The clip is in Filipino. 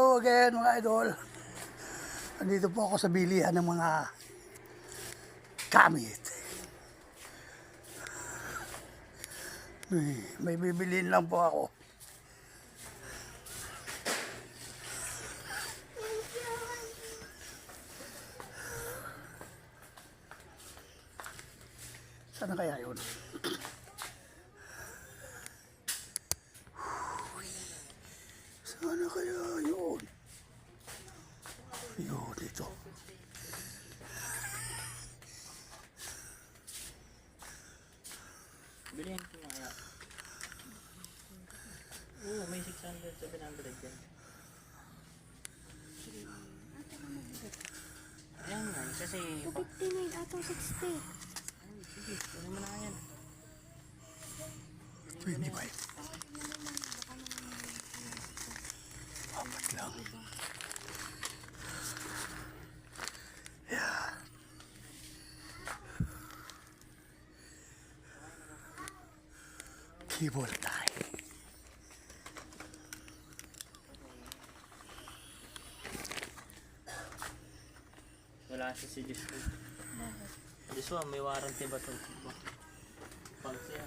Hello again mga idol. Nandito po ako sa bilihan ng mga gamit. May, bibiliin lang po ako. Sana kaya yun? Sana kaya yun? Yun, dito. Bilhin ko nga. Oo, may 600, 700 yan. Ayan nga, kasi... 259 atong 60. Sige, kunin mo na yan. 25. Cable tie. Wala siya si Joshua. Joshua, may warranty ba ito? Pag siya,